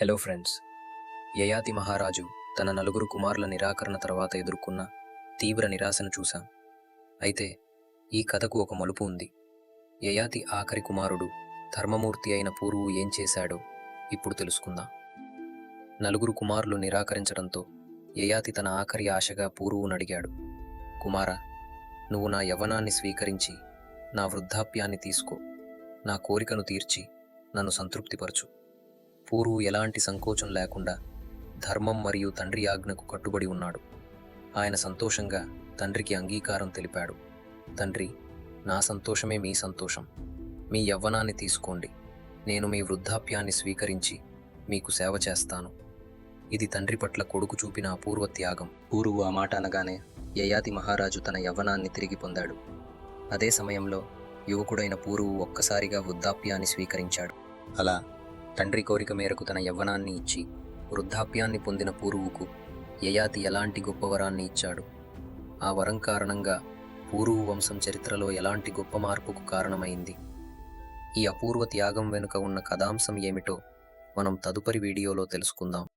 Hello friends Yayati మహారాజు తన నలుగురు కుమారుల నిరాకరణ తర్వాత ఎదుర్కొన్న తీవ్ర నిరాశను చూశాం. అయితే ఈ కథకు ఒక మలుపు ఉంది. యయాతి ఆఖరి కుమారుడు ధర్మమూర్తి అయిన పూర్వు ఏం చేశాడో ఇప్పుడు తెలుసుకుందాం. నలుగురు కుమారులు నిరాకరించడంతో యయాతి తన ఆఖరి ఆశగా పూర్వును అడిగాడు. కుమారా నువ్వు నా యవ్వనాన్ని స్వీకరించి నా వృద్ధాప్యాన్ని తీసుకో. నా కోరికను తీర్చి నన్ను సంతృప్తిపరచు. పూర్వు ఎలాంటి సంకోచం లేకుండా ధర్మం మరియు తండ్రి ఆజ్ఞకు కట్టుబడి ఉన్నాడు. ఆయన సంతోషంగా తండ్రికి అంగీకారం తెలిపాడు. తండ్రి నా సంతోషమే మీ సంతోషం. మీ యవ్వనాన్ని తీసుకోండి. నేను మీ వృద్ధాప్యాన్ని స్వీకరించి మీకు సేవ చేస్తాను. ఇది తండ్రి పట్ల కొడుకు చూపిన అపూర్వ త్యాగం. పూర్వు ఆ మాట అనగానే యయాతి మహారాజు తన యవ్వనాన్ని తిరిగి పొందాడు. అదే సమయంలో యువకుడైన పూర్వు ఒక్కసారిగా వృద్ధాప్యాన్ని స్వీకరించాడు. అలా తండ్రి కోరిక మేరకు తన యవ్వనాన్ని ఇచ్చి వృద్ధాప్యాన్ని పొందిన పూర్వుకు యయాతి ఎలాంటి గొప్ప వరాన్ని ఇచ్చాడు? ఆ వరం కారణంగా పూర్వు వంశం చరిత్రలో ఎలాంటి గొప్ప మార్పుకు కారణమైంది? ఈ అపూర్వ త్యాగం వెనుక ఉన్న కథాంశం ఏమిటో మనం తదుపరి వీడియోలో తెలుసుకుందాం.